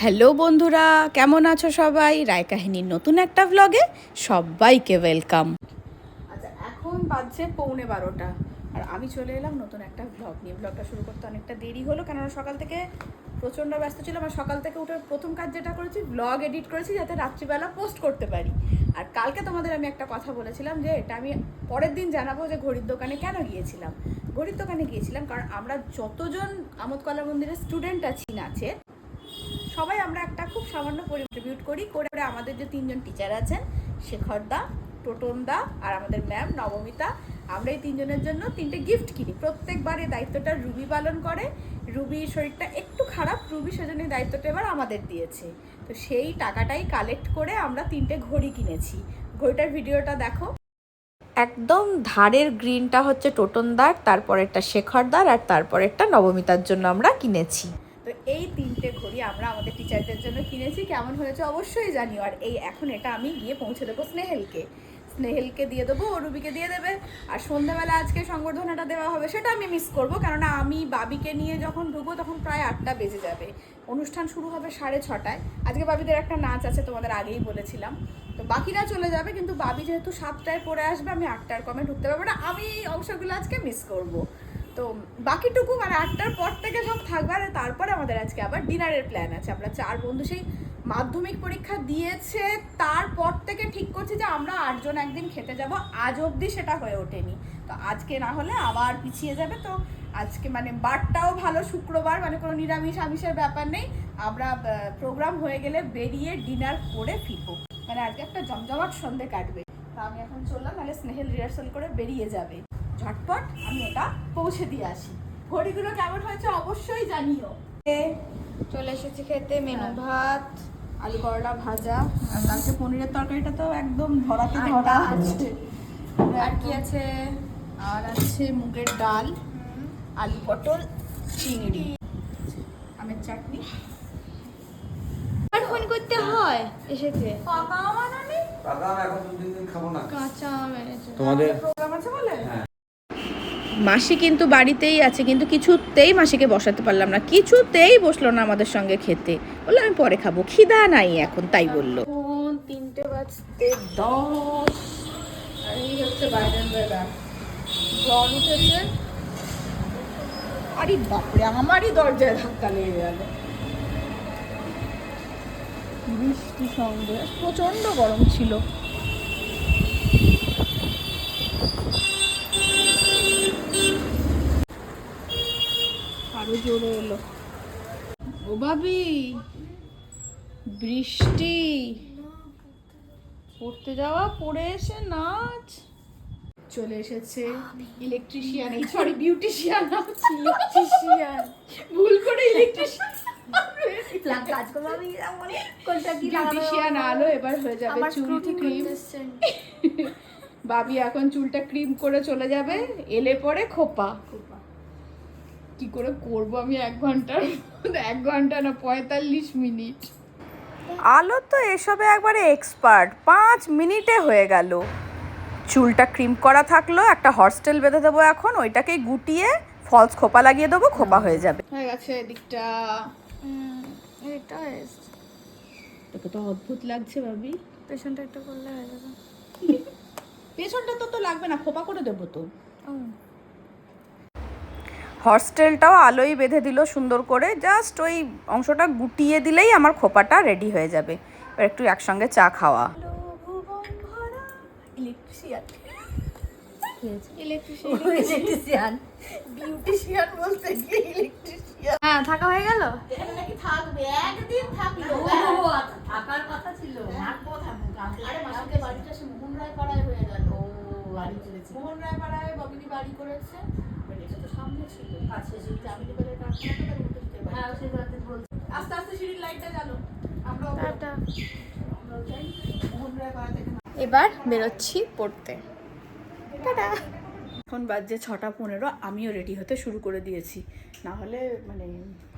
Hello বন্ধুরা, কেমন আছো সবাই? রায় কাহিনীর নতুন একটা ভ্লগে সবাইকে ওয়েলকাম আচ্ছা এখন বাজছে পৌনে বারোটা। আর আমি চলে এলাম নতুন একটা ভ্লগ নিয়ে। ভ্লগটা শুরু করতে অনেকটা দেরি হলো, কেননা সকাল থেকে প্রচণ্ড ব্যস্ত ছিলাম আর সকাল থেকে উঠে প্রথম কাজ যেটা করেছি ব্লগ এডিট করেছি যাতে রাত্রিবেলা পোস্ট করতে পারি। আর কালকে তোমাদের আমি একটা কথা বলেছিলাম যে, এটা আমি পরের দিন জানাব যে ঘড়ির দোকানে কেন গিয়েছিলাম। ঘড়ির দোকানে গিয়েছিলাম কারণ আমরা যতজন আমোদ কলা মন্দিরের স্টুডেন্ট আছি নাচের সবাই আমরা একটা খুব সামান্য কন্ট্রিবিউট করি, করে আমাদের যে তিনজন টিচার আছেন, শেখর দা টোটন দা আর আমাদের ম্যাম নবমিতা, আমরা এই তিনজনের জন্য তিনটে গিফট কিনি। প্রত্যেকবার এই দায়িত্বটা রুবি পালন করে। রুবির শরীরটা একটু খারাপ, রুবি সেজন্য এই দায়িত্বটা এবার আমাদের দিয়েছে। তো সেই টাকাটাই কালেক্ট করে আমরা তিনটে ঘড়ি কিনেছি। ঘড়িটার ভিডিওটা দেখো। একদম ধারের গ্রিনটা হচ্ছে টোটনদার তারপরেরটা শেখরদার আর তারপরেরটা নবমিতার জন্য আমরা কিনেছি। তো এই তিনটে ঘড়ি আমরা আমাদের টিচারদের জন্য কিনেছি, কেমন হয়েছে অবশ্যই জানিও। আর এই এখন এটা আমি গিয়ে পৌঁছে দেবো স্নেহেলকে। স্নেহেলকে দিয়ে দেবো রুবিকে দিয়ে দেবে। আর সন্ধ্যাবেলা আজকে সংবর্ধনাটা দেওয়া হবে, সেটা আমি মিস করব, কেননা আমি বাবিকে নিয়ে যখন ঢুকবো তখন প্রায় আটটা বেজে যাবে। অনুষ্ঠান শুরু হবে সাড়ে ছটায়। আজকে বাবিদের একটা নাচ আছে, তোমাদের আগেই বলেছিলাম। তো বাকিরা চলে যাবে, কিন্তু বাবি যেহেতু সাতটায় পরে আসবে, আমি আটটার কমে ঢুকতে পারব না। আমি এই অংশগুলো আজকে মিস করব। তো বাকিটুকু মানে আটটার পর থেকে সব থাকবে, আর তারপরে আমাদের আজকে আবার ডিনারের প্ল্যান আছে। আমরা চার বন্ধু সেই মাধ্যমিক পরীক্ষা দিয়েছে, তারপর থেকে ঠিক করছি যে আমরা আটজন একদিন খেতে যাব। আজ অবধি সেটা হয়ে ওঠেনি। তো আজকে না হলে আবার পিছিয়ে যাবে। তো আজকে মানে বারটাও ভালো শুক্রবার মানে কোনো নিরামিষ আমিষের ব্যাপার নেই। আমরা প্রোগ্রাম হয়ে গেলে বেরিয়ে ডিনার করে ফিরবো। মানে আজকে একটা জমজমাট সন্ধে কাটবে। তা আমি এখন চললাম তাহলে স্নেহেল রিহার্সাল করে বেরিয়ে যাবে। ঝটপট আমি এটা পৌঁছে দিয়ে আসি। ঘড়িগুলো কেমন হয়েছে অবশ্যই জানিও। চলে এসেছি খেতে মেনু ভাত আলু করলা ভাজা আর কালকে পনিরের তরকারিটা তো একদম ধরাতে ধরা। আছে। আর কি আছে? আর আছে মুগের ডাল আলু পটল চিংড়ি। আমের চাটনি। আর ফোন করতে হয় এসেছে। পাকা আম আনানি? দাদা আমি এখন দু তিন দিন খাব না। কাঁচা আম এনেছে। তোমাদের? প্রোগ্রাম আছে বলে? হ্যাঁ। মাসি কিন্তু বাড়িতেই আছে, কিন্তু কিছুতেই মাসিকে বসাতে পারলাম না। কিছুতেই বসল না আমাদের সঙ্গে খেতে। বলল, আমি পরে খাব। খিদা নাই এখন, তাই বলল। তিনটে বাজতে দশ। এই হচ্ছে আরে বাপরে, আমারই বৃষ্টি সঙ্গে প্রচণ্ড গরম ছিল। আরও জোরে এলো। ও ভাবি বৃষ্টি। পড়তে যাওয়া পড়ে এসে নাচ। চলে এসেছে ইলেকট্রিশিয়ান এই সরি বিউটিশিয়ান ইলেকট্রিশিয়ান ভুল করে ইলেকট্রিশিয়ান কাজ করব আমি কোনটা কি বিউটিশিয়ান আলো এবার হয়ে যাবে চুল স্ক্রু ক্রিম বাবি এখন চুলটা ক্রিম করে চলে যাবে এলে পরে খোপা। খোপা। কি করে করব আমি এক ঘণ্টার এক ঘণ্টা না পঁয়তাল্লিশ মিনিট। আলো তো এসবে একবারে এক্সপার্ট পাঁচ মিনিটে হয়ে গেল। চুলটা ক্রিম করা থাকল একটা হর্সটেল বেঁধে দেবো এখন ওইটাকে গুটিয়ে ফলস খোপা লাগিয়ে দেবো খোপা হয়ে যাবে। হয়ে গেছে এদিকটা। এটা তোকে তো অদ্ভুত লাগছে ভাবি। পেছনটা একটু করলে হয়ে যাবে। পেছনটা তো তো লাগবে না খোপা করে দেবো তো। ও হর্সটেলটাও আলোই বেঁধে দিল সুন্দর করে। জাস্ট ওই অংশটা গুটিয়ে দিলেই আমার খোপাটা রেডি হয়ে যাবে। এবার একটু একসঙ্গে চা খাওয়া। হ্যাঁ থাকা হয়ে গেল? থাকবে একদিন থাকল। থাকার কথা ছিল। আরে বাড়িটা মোহন রায় পাড়ায় হয়ে গেল। মোহন রায় পাড়ায় ববিনি বাড়ি করেছে? আস্তে আস্তে সিঁড়ির লাইটটা জ্বালো। টাটা। এবার বেরোচ্ছি পড়তে। টাটা। এখন বাজছে ছটা পনেরো আমিও রেডি হতে শুরু করে দিয়েছি। না হলে মানে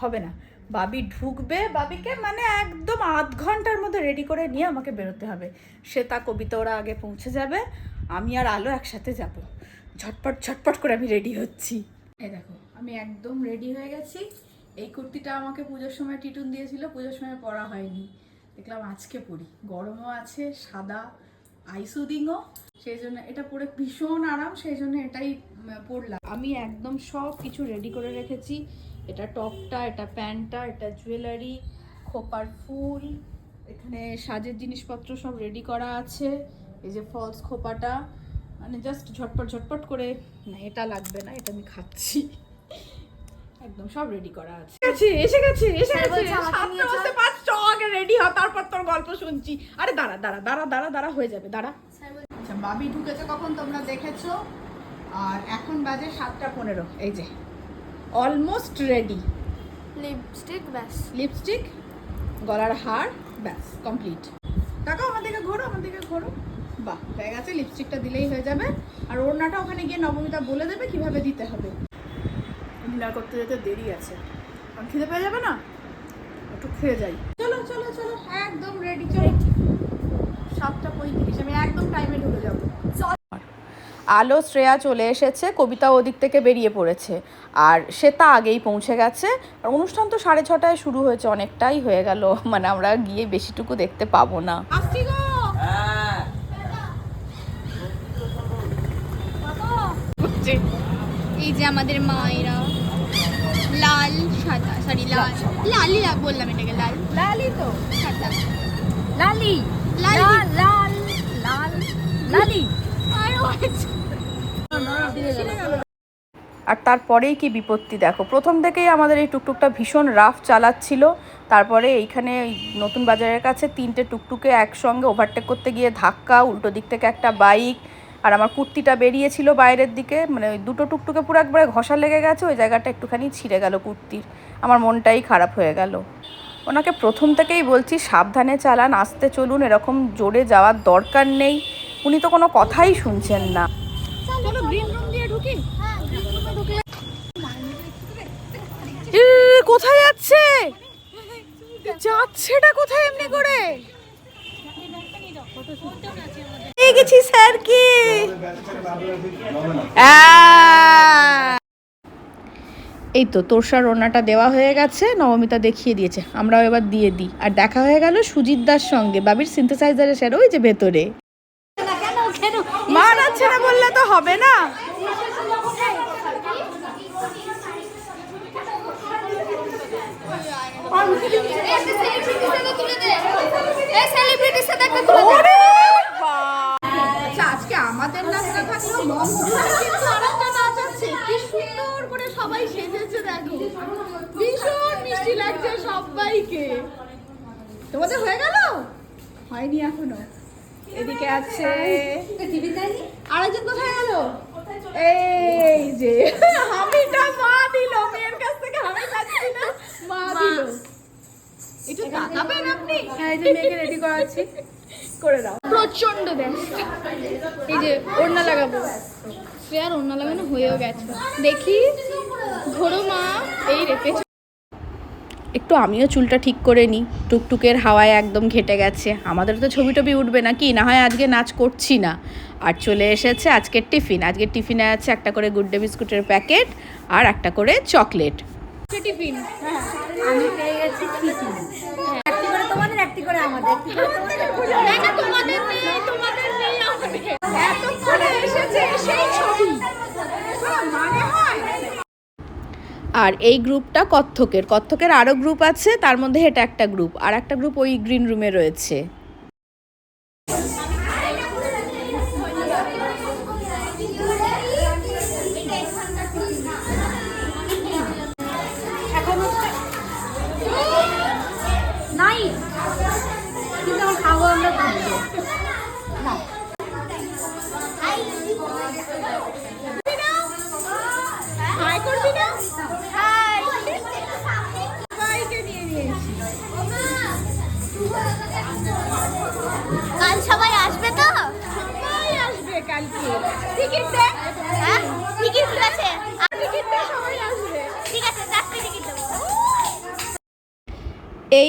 হবে না। বাবি ঢুকবে বাবিকে মানে একদম আধ ঘণ্টার মধ্যে রেডি করে নিয়ে আমাকে বেরোতে হবে। সে তা কবিতা ওরা আগে পৌঁছে যাবে আমি আর আলো একসাথে যাব। ঝটপট ঝটপট করে আমি রেডি হচ্ছি। এই দেখো, আমি একদম রেডি হয়ে গেছি। এই কুর্তিটা আমাকে পুজোর সময় টিটুন দিয়েছিল, পুজোর সময় পরা হয়নি। দেখলাম আজকে পরি। গরমও আছে, সাদা আইসুদিংও সেই জন্য এটা পরে ভীষণ আরাম, সেই জন্য এটাই পরলাম। আমি একদম সব কিছু রেডি করে রেখেছি। এটা টপটা, এটা প্যান্টটা, এটা জুয়েলারি খোপার ফুল, এখানে সাজের জিনিসপত্র সব রেডি করা আছে। এই যে ফলস খোপাটা। মানে জাস্ট ঝটপট ঝটপট করে না এটা লাগবে না এটা আমি খাচ্ছি। একদম সব রেডি করা আছে। এসে গেছে এসে গেছে এসে স্যার গেছে। সাতটা বাজতে আগে রেডি হ তারপর তোর গল্প শুনছি। আরে দাঁড়া দাঁড়া দাঁড়া দাঁড়া দাঁড়া হয়ে যাবে দাঁড়া। আচ্ছা বাবি ঢুকেছে কখন তোমরা দেখেছ? আর এখন বাজে সাতটা পনেরো এই যে। অলমোস্ট রেডি লিপস্টিক ব্যাস। লিপস্টিক গলার হার ব্যাস কমপ্লিট তাকাও আমার দিকে ঘোরো আমার দিকে ঘোরো। বাহ হয়ে গেছে লিপস্টিকটা দিলেই হয়ে যাবে। আর ওড়নাটা ওখানে গিয়ে নবমিতা বলে দেবে কীভাবে দিতে হবে। ডিনার করতে যেতে দেরি আছে। কারণ খিদে পেয়ে যাবে না? একটু খেয়ে যাই। চলো চলো চলো একদম রেডি চলো। সাতটা পঁয়ত্রিশ আমি একদম টাইমে ঢুকে যাব। আলো শ্রেয়া চলে এসেছে কবিতা ওদিক থেকে বেরিয়ে পড়েছে। আর সে তা আগেই পৌঁছে গেছে। আর অনুষ্ঠান তো সাড়ে ছটায় শুরু হয়েছে অনেকটাই হয়ে গেল। মানে আমরা গিয়ে বেশিটুকু দেখতে পাবো না। এই যে আমাদের মায়েরা লাল সাদা সরি লাল লালই বললাম এটাকে লাল। লালি তো। সাদা। লালি লাল লাল লাল লাল আর আর তারপরেই কি বিপত্তি দেখো। প্রথম থেকেই আমাদের এই টুকটুকটা ভীষণ রাফ চালাচ্ছিল। তারপরে এইখানে ওই নতুন বাজারের কাছে তিনটে টুকটুকে একসঙ্গে ওভারটেক করতে গিয়ে ধাক্কা উল্টো দিক থেকে একটা বাইক আর আমার কুর্তিটা বেরিয়েছিল বাইরের দিকে মানে ওই দুটো টুকটুকে পুরো একবারে ঘষা লেগে গেছে ওই জায়গাটা একটুখানি ছিঁড়ে গেল কুর্তির। আমার মনটাই খারাপ হয়ে গেল। ওনাকে প্রথম থেকেই বলছি সাবধানে চালান আসতে চলুন এরকম জোরে যাওয়ার দরকার নেই। উনি তো কোনো কথাই শুনছেন না। চলো গ্রিন রুম দিয়ে ঢুকি? এ, কোথায় যাচ্ছে? যাচ্ছেটা কোথায় এমনি করে? পেয়ে গেছি স্যার কি এই তো তোরসার রান্নাটা দেওয়া হয়ে গেছে নবমিতা দেখিয়ে দিয়েছে। আমরাও এবার দিয়ে দিই। আর দেখা হয়ে গেল সুজিত দার সঙ্গে বাবির সিনথেসাইজারের স্যার ওই যে ভেতরে। মা মানাচ্ছে না বললে তো হবে না সেলিব্রিটির সাথে একটা তুলে দে ওরে বাবা! আচ্ছা আজকে আমাদের নাচটা থাকলেও মম কিন্তু আরেকটা নাচ আছে কি সুন্দর করে সবাই সেজেছে দেখো ভীষণ মিষ্টি লাগছে সবাইকে তোমাদের হয়ে গেল হয়নি এখনও এদিকে আছে আরেকজন কোথায় গেল এই যে হামিটা মা দিল মেয়ের কাছ থেকে আমি পাচ্ছি না মা দিল একটু তাকাবেন আপনি। হ্যাঁ এই যে মেয়েকে রেডি করাচ্ছি। করে দাও। প্রচণ্ড ব্যস্ত। এই যে ওড়না লাগাবো। শ্রেয়ার ওড়না লাগানো হয়েও গেছে। দেখি ঘোরো মা এই রেখেছে একটু আমিও চুলটা ঠিক করে নিই টুকটুকের হাওয়ায় একদম ঘেটে গেছে। আমাদের তো ছবি টবি উঠবে না কি? না হয় আজকে নাচ করছি না। আর চলে এসেছে আজকের টিফিন। আজকের টিফিনে আছে একটা করে গুড ডে বিস্কুটের প্যাকেট আর একটা করে চকলেট। টিফিন। আমি পেয়ে গেছি তোমাদের একটি করে আমাদের তোমাদের না না তোমাদের নেই তোমাদের নেই এতক্ষণে এসেছে সেই ছবি। মানে হয়। আর এই গ্রুপটা কত্থকের। কত্থকের আরও গ্রুপ আছে তার মধ্যে এটা একটা গ্রুপ। আর একটা গ্রুপ ওই গ্রিন রুমে রয়েছে।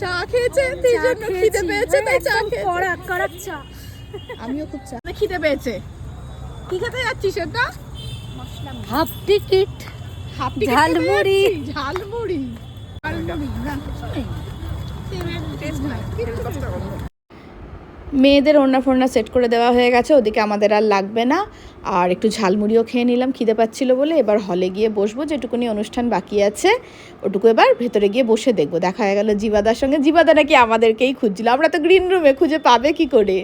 চা খেয়েছে সেই জন্য খিদে পেয়েছে তাই চা খেয়েছে। কড়া কড়া চা। আমিও খুব চা। খিদে পেয়েছে। কি খেতে যাচ্ছিস এটা? Half ticket. Half ticket jhalmuri. Jhalmuri. আর ওটা কিছু নেই টেস্ট নাই মেয়েদের ওড়না ফোড়না সেট করে দেওয়া হয়ে গেছে, ওদিকে আমাদের আর লাগবে না। আর একটু ঝালমুড়িও খেয়ে নিলাম, খিদে পাচ্ছিল বলে। এবার হলে গিয়ে বসবো, যেটুকুনি অনুষ্ঠান বাকি আছে, ওটুকু এবার ভেতরে গিয়ে বসে দেখব। দেখা গেল জিবাদার সঙ্গে। জিবাদা নাকি আমাদেরকেই খুঁজছিল? আমরা তো গ্রিন রুমে খুঁজে পাবে কি করে?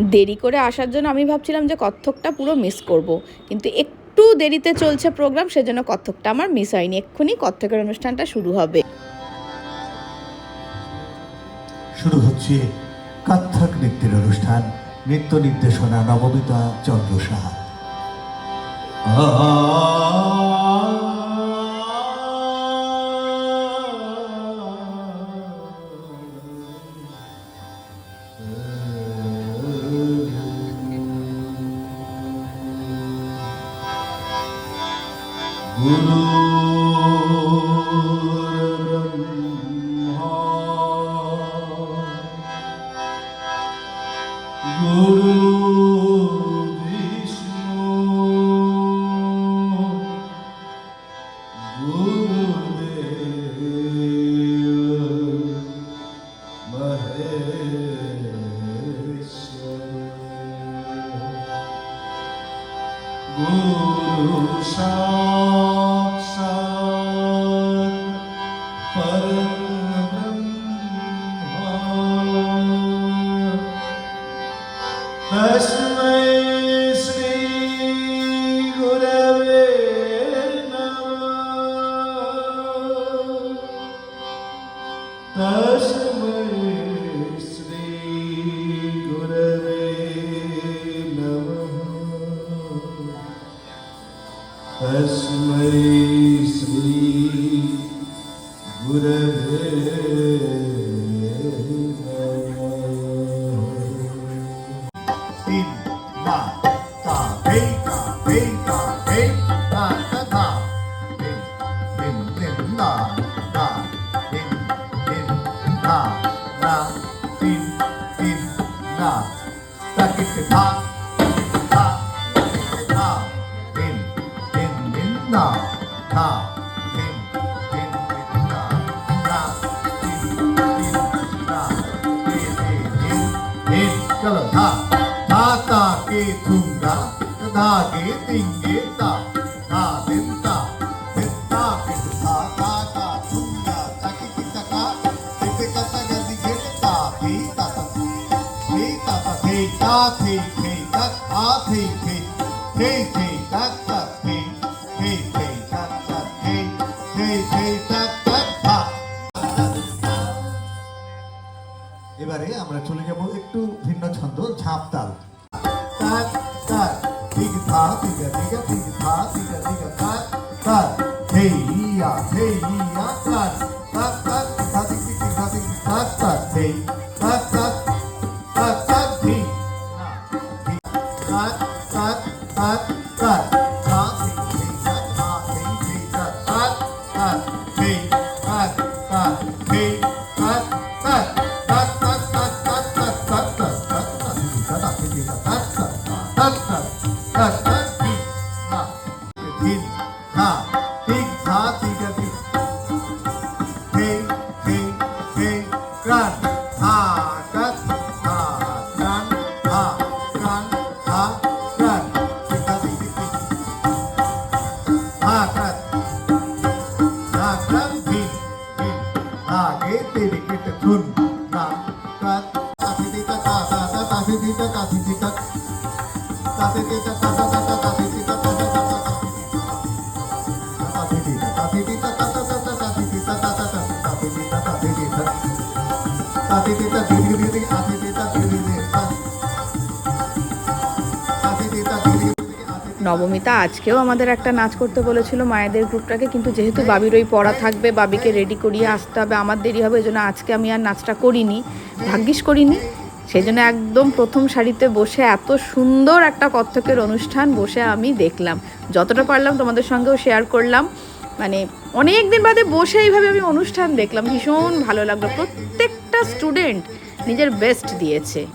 দেরি করে আসার জন্য আমি ভাবছিলাম যে কত্থকটা পুরো মিস করব। কিন্তু একটু দেরিতে চলছে প্রোগ্রাম সেজন্য কত্থকটা আমার মিস হয়নি। এক্ষুনি কত্থকের অনুষ্ঠানটা শুরু হবে। শুরু হচ্ছে কত্থক নৃত্যের অনুষ্ঠান। নৃত্য নির্দেশনা নবমিতা চন্দ্র সাহা। Guru Amen. এবারে আমরা চলে যাব একটু ভিন্ন ছন্দ ঝাঁপতা Bye. নবমিতা আজকেও আমাদের একটা নাচ করতে বলেছিল মায়েদের গ্রুপটাকে, কিন্তু যেহেতু বাবির ওই পড়া থাকবে, বাবিকে রেডি করিয়ে আসতে হবে, আমার দেরি হবে এই আজকে আমি আর নাচটা করিনি। ভাগ্যিস করিনি। সেই জন্য একদম প্রথম সারিতে বসে এত সুন্দর একটা কত্থকের অনুষ্ঠান বসে আমি দেখলাম। যতটা পারলাম তোমাদের সঙ্গেও শেয়ার করলাম। মানে অনেক দিন বাদে বসে এইভাবে আমি অনুষ্ঠান দেখলাম। ভীষণ ভালো লাগল। প্রত্যেকটা স্টুডেন্ট নিজের বেস্ট দিয়েছে।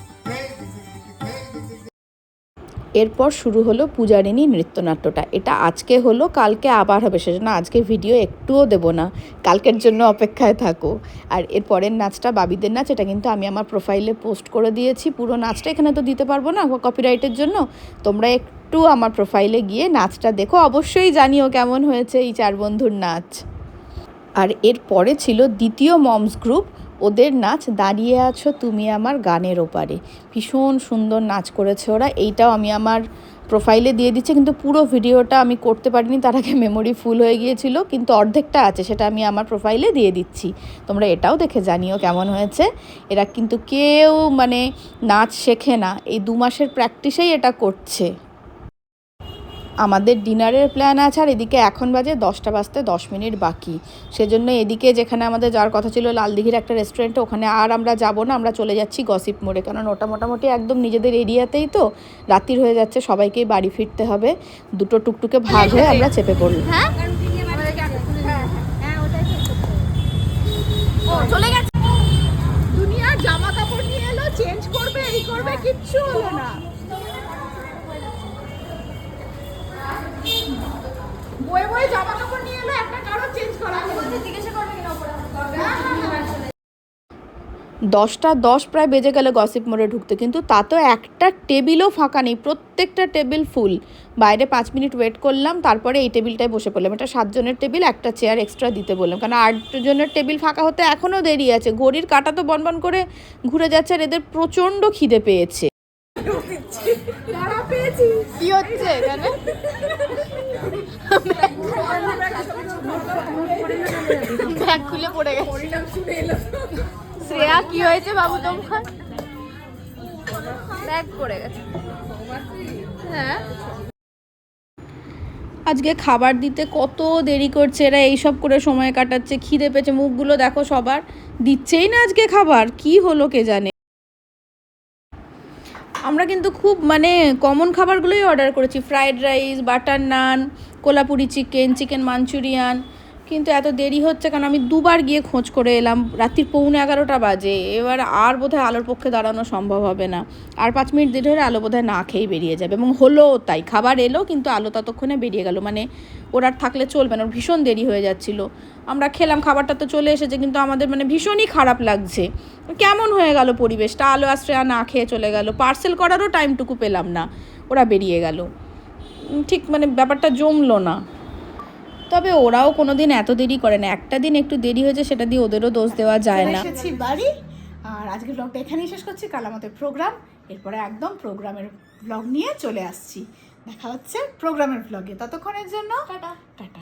এরপর শুরু হলো পূজারিনী নৃত্যনাট্যটা। এটা আজকে হলো, কালকে আবার হবে, সেজন্য আজকে ভিডিও একটুও দেবো না। কালকের জন্য অপেক্ষায় থাকো। আর এর পরের নাচটা, বাবিদের নাচ, এটা কিন্তু আমি আমার প্রোফাইলে পোস্ট করে দিয়েছি। পুরো নাচটা এখানে তো দিতে পারব না কপিরাইটের জন্য। তোমরা একটু আমার প্রোফাইলে গিয়ে নাচটা দেখো। অবশ্যই জানিও কেমন হয়েছে এই চার বন্ধুর নাচ। আর এর পরে ছিল দ্বিতীয় মমস গ্রুপ ওদের নাচ দাঁড়িয়ে আছো তুমি আমার গানের ওপারে। ভীষণ সুন্দর নাচ করেছে ওরা। এইটাও আমি আমার প্রোফাইলে দিয়ে দিচ্ছি, কিন্তু পুরো ভিডিওটা আমি করতে পারিনি, তার আগে মেমোরি ফুল হয়ে গিয়েছিল, কিন্তু অর্ধেকটা আছে, সেটা আমি আমার প্রোফাইলে দিয়ে দিচ্ছি। তোমরা এটাও দেখে জানিও কেমন হয়েছে। এরা কিন্তু কেউ মানে নাচ শেখে না। এই দু মাসের প্র্যাকটিসেই এটা করছে। আমাদের ডিনারের প্ল্যান আছে আর এদিকে এখন বাজে দশটা বাজতে দশ মিনিট বাকি। সেজন্য এদিকে যেখানে আমাদের যাওয়ার কথা ছিল লালদিঘির একটা রেস্টুরেন্টে ওখানে আর আমরা যাব না, আমরা চলে যাচ্ছি গসিপ মোড়ে। কারণ ওটা মোটামুটি একদম নিজেদের এরিয়াতেই তো রাত্রির হয়ে যাচ্ছে, সবাইকেই বাড়ি ফিরতে হবে। দুটো টুকটুকে ভাগ হয়ে আমরা চেপে পড়লাম হ্যাঁ? দুনিয়ার জামা কাপড় নিয়ে এলো চেঞ্জ করবে, এই করবে, কিচ্ছু হলো না। বয়ে বয়ে জামা কাপড় নিয়ে এলো একটা কারও চেঞ্জ করা জিজ্ঞাসা করবে কিনা ওপরে দশটা দশ প্রায় বেজে গেলে গসিপ মোড়ে ঢুকতে কিন্তু তা তো একটা টেবিলও ফাঁকা নেই প্রত্যেকটা টেবিল ফুল বাইরে পাঁচ মিনিট ওয়েট করলাম তারপরে এই টেবিলটায় বসে পড়লাম। এটা সাতজনের টেবিল একটা চেয়ার এক্সট্রা দিতে বললাম। কারণ আটজনের টেবিল ফাঁকা হতে এখনও দেরি আছে। ঘড়ির কাটা তো বনবন করে ঘুরে যাচ্ছে আর এদের প্রচণ্ড খিদে পেয়েছে। কি হচ্ছে এখানে? ব্যাগ খুলে পড়ে গেছে। শ্রেয়া, কি হয়েছে বাবু তোমার ব্যাগ পড়ে গেছে। হ্যাঁ। আজকে খাবার দিতে কত দেরি করছে এরা, এইসব করে সময় কাটাচ্ছে, খিদে পেয়েছে, মুখগুলো দেখো সবার। দিচ্ছেই না আজকে খাবার, কি হলো কে জানে। আমরা কিন্তু খুব মানে কমন খাবারগুলোই অর্ডার করেছি fried rice butter naan Kolhapuri chicken chicken Manchurian. কিন্তু এত দেরি হচ্ছে কারণ আমি দুবার গিয়ে খোঁজ করে এলাম, রাত্রির পৌনে এগারোটা বাজে। এবার আর বোধহয় আলোর পক্ষে দাঁড়ানো সম্ভব হবে না। আর পাঁচ মিনিট দেরি হলে আলো বোধহয় না খেয়েই বেরিয়ে যাবে। এবং হলো তাই, খাবার এলো, কিন্তু আলো ততক্ষণে বেরিয়ে গেল। মানে ওর আর থাকলে চলবে না, ওর ভীষণ দেরি হয়ে যাচ্ছিল। আমরা খেলাম, খাবারটা তো চলে এসেছে, কিন্তু আমাদের মানে ভীষণই খারাপ লাগছে। কেমন হয়ে গেল পরিবেশটা? আলো আশ্রয়া না খেয়ে চলে গেল। পার্সেল করারও টাইমটুকু পেলাম না। ওরা বেরিয়ে গেল। ঠিক মানে ব্যাপারটা জমলো না। তবে ওরাও কোনো দিন এত দেরি করে না একটা দিন একটু দেরি হয়েছে সেটা দিয়ে ওদেরও দোষ দেওয়া যায় না। এসেছি বাড়ি আর আজকে ব্লগটা এখানেই শেষ করছি কাল আমাদের প্রোগ্রাম এরপরে একদম প্রোগ্রামের ব্লগ নিয়ে চলে আসছি। দেখা হচ্ছে প্রোগ্রামের ব্লগে ততক্ষণের জন্য টাটা। টাটা।